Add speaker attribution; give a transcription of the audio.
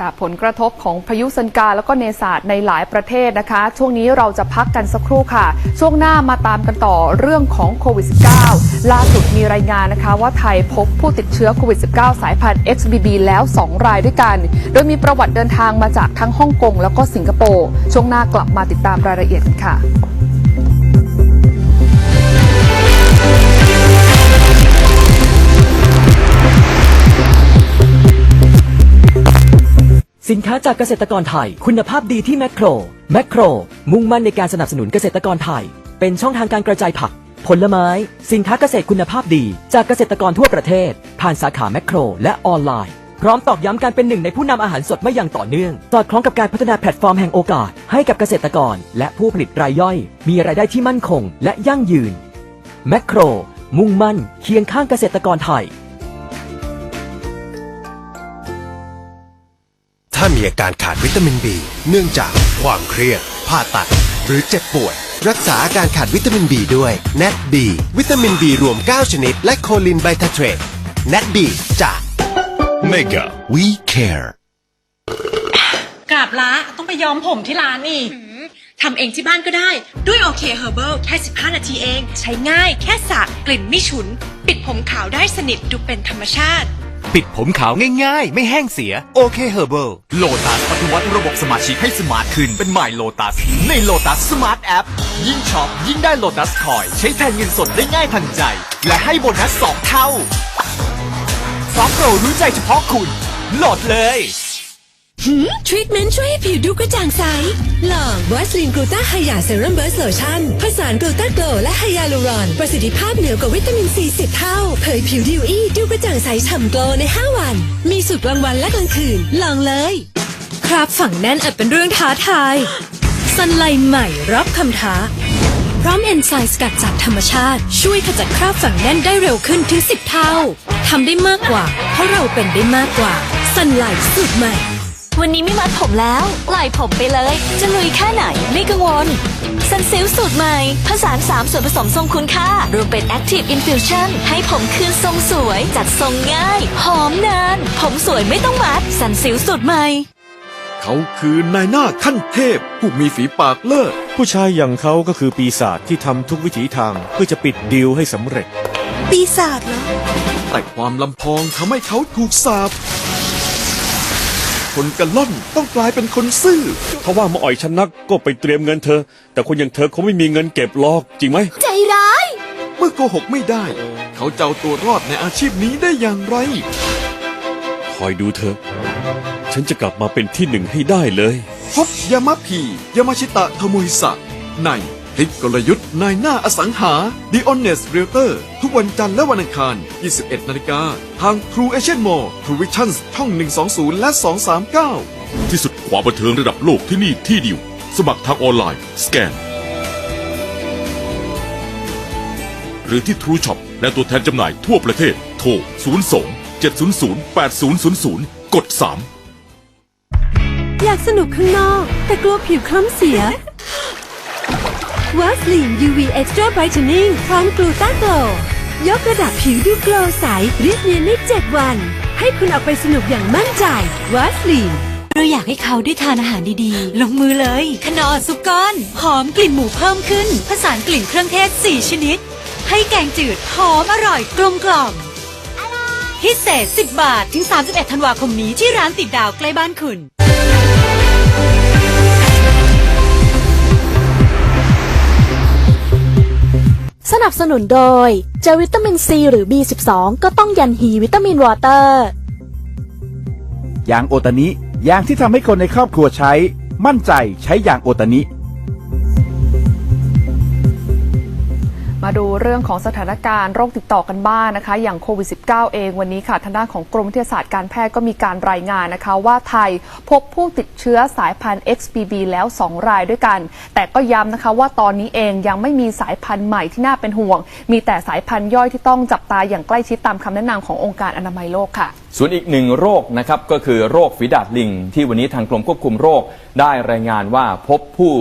Speaker 1: จากผลกระทบของพายุซันกาแล้วก็เนศาสตร์ในหลายประเทศนะคะ ช่วงนี้เราจะพักกันสักครู่ค่ะ ช่วงหน้ามาตามกันต่อเรื่องของโควิด -19 ล่าสุดมีรายงานนะคะ ว่าไทยพบผู้ติดเชื้อโควิด -19 สายพันธุ์ XBB แล้ว 2 รายด้วยกัน โดยมีประวัติเดินทางมาจากทั้งฮ่องกงแล้วก็สิงคโปร์ช่วงหน้ากลับมาติดตามรายละเอียดกันค่ะ
Speaker 2: สินค้าจากเกษตรกรไทย คุณภาพดีที่แมคโคร แมคโคร มุ่งมั่นในการสนับสนุนเกษตรกรไทย เป็นช่องทางการกระจายผัก ผลไม้ สินค้าเกษตรคุณภาพดี จากเกษตรกรทั่วประเทศ ผ่านสาขาแมคโคร และออนไลน์ พร้อมตอกย้ำการเป็นหนึ่งในผู้นำอาหารสดมาอย่างต่อเนื่องสอดคล้องกับการพัฒนาแพลตฟอร์มแห่งโอกาส ให้กับเกษตรกร และผู้ผลิตรายย่อย มีรายได้ที่มั่นคง และยั่งยืนแมคโครมุ่งมั่นเคียงข้างเกษตรกรไทย
Speaker 3: ถ้ามีอาการขาดวิตามิน B เนื่องจากความเครียดผ่าตัด หรือเจ็บป่วย รักษาอาการขาดวิตามิน B ด้วย NAT B วิตามิน B รวม 9 ชนิด และโคลินไบทาเทรต NAT B จาก Mega We Care
Speaker 4: กราบละต้องไปย้อมผมที่ร้านอีก
Speaker 5: ทำเองที่บ้านก็ได้ ด้วยโอเคเฮอร์เบิลแค่ 15 นาทีเอง ใช้ง่ายแค่สระกลิ่นไม่ฉุน ปิดผมขาวได้สนิทดูเป็นธรรมชาติ
Speaker 6: ปิดผมขาวง่ายๆ ไม่แห้งเสีย โอเคเฮอร์เบิลโลตัสปฏิวัติระบบสมาชิกให้สมาร์ทขึ้น เป็นใหม่โลตัส ในโลตัสสมาร์ทแอปยิ่งช็อป ยิ่งได้โลตัสคอย ใช้แทนเงินสดได้ง่ายทันใจ และให้โบนัสสองเท่าพร้อมโปรรู้ใจเฉพาะคุณโหลดเลย
Speaker 7: ทรีทเมนต์ช่วยให้ผิวดูกระจ่างใส ลองวัสลินกลูตาไฮยาเซรั่มเบิร์สโลชั่น ผสานกลูตาโกลและไฮยาลูรอน ประสิทธิภาพเหนือกว่าวิตามินซี10เท่า เผยผิวดิวอี้ดูกระจ่างใสฉ่ำโกลใน 5 วัน มีสูตรกลางวันและกลางคืน ลองเลย ครับฝั่งแน่นอาจเป็นเรื่องท้าทายสันไลใหม่รับคำท้า พร้อมเอนไซม์สกัดจากธรรมชาติ ช่วยขจัดคราบฝังแน่นได้เร็วขึ้นถึง 10 เท่าทำได้มากกว่า เพราะเราเป็นได้มากกว่าสันไลสูตรใหม่
Speaker 8: วันนี้ไม่มัดผมแล้วปล่อยผมไปเลย จะลุยแค่ไหนไม่กังวลซันซิลสูตรใหม่ ผสาน3ส่วนผสมทรงคุณค่า รวมเป็น Active Infusion ให้ผมคืนทรงสวยจัดทรงง่าย หอมนาน ผมสวยไม่ต้องมัดซันซิลสูตรใหม่
Speaker 9: เขาคือนายหน้าขั้นเทพ ผู้มีฝีปากเลิศ
Speaker 10: ผู้ชายอย่างเขาก็คือปีศาจที่ทำทุกวิถีทางเพื่อจะปิดดีลให้สำเร็จ
Speaker 7: ปีศาจเหรอ
Speaker 9: แต่ความลำพองทำให้เขาถูกสาป คนกระล่อนต้องกลายเป็นคนซื่อ
Speaker 10: ถ้าว่ามาอ่อยฉันนักก็ไปเตรียมเงินเธอ แต่คนอย่างเธอคงไม่มีเงินเก็บหรอกจริงไหม
Speaker 7: ใจร้าย
Speaker 9: เมื่อโกหกไม่ได้ เขาจะเอาตัวรอดในอาชีพนี้ได้อย่างไร
Speaker 10: คอยดูเธอ ฉันจะกลับมาเป็นที่หนึ่งให้ได้เลย
Speaker 9: พบยามาพียามาชิตะโทโมฮิสะในพลิกกลยุทธ์นายหน้าอสังหา The Honest Realtor ทุก วันจันทร์และวันอังคาร 21 นาฬิกา ทาง True Asian Mall True Visions ช่อง 120 และ 239
Speaker 11: ที่สุดความบันเทิงระดับโลกที่นี่ที่เดียว สมัครทางออนไลน์ สแกน หรือที่ True Shop และตัวแทนจำหน่ายทั่วประเทศ โทร 02 700 8000 กด 3
Speaker 7: อยากสนุกข้างนอก แต่กลัวผิวคล้ำเสียวัสลีน UV Extra Brightening พร้อมกลูตาโกล ยกระดับผิวดูโกลใสเรียบเนียนใน7วัน ให้คุณออกไปสนุกอย่างมั่นใจวัสลีน
Speaker 8: เราอยากให้เขาได้ทานอาหารดีๆ ลงมือเลย ขนอสุกก้อน หอมกลิ่นหมูเพิ่มขึ้น ผสานกลิ่นเครื่องเทศ 4 ชนิด ให้แกงจืด หอมอร่อยกลมกล่อม พิเศษ 10 บาท ถึง 31 ธันวาคมนี้ที่ร้านติดดาวใกล้บ้านคุณ
Speaker 12: นับสนุนโดย เจลวิตามินซีหรือ B12 ก็ต้องยันฮีวิตามินวอเตอร์
Speaker 13: ยางโอตานิยางที่ทำให้คนในครอบครัวใช้ มั่นใจใช้ยางโอตานิ
Speaker 1: มาดูเรื่องของสถานการณ์โรคติดต่อกันบ้างนะคะ อย่างโควิด -19 เองวันนี้ค่ะทางด้านของกรมวิทยาศาสตร์การแพทย์ก็มีการรายงานนะคะ ว่าไทยพบผู้ติดเชื้อสายพันธุ์ XBB แล้ว 2 รายด้วยกัน แต่ก็ย้ำนะคะว่าตอนนี้เองยังไม่มีสายพันธุ์ใหม่ที่น่าเป็นห่วง มีแต่สายพันธุ์ย่อยที่ต้องจับตาอย่างใกล้ชิดตามคำแนะนำขององค์การอนามัยโลกค่ะ
Speaker 14: ส่วนอีกหนึ่งโรคนะครับก็คือโรคฝีดาดลิง ที่วันนี้ทางกรมควบคุมโรคได้รายงานว่าพบผู้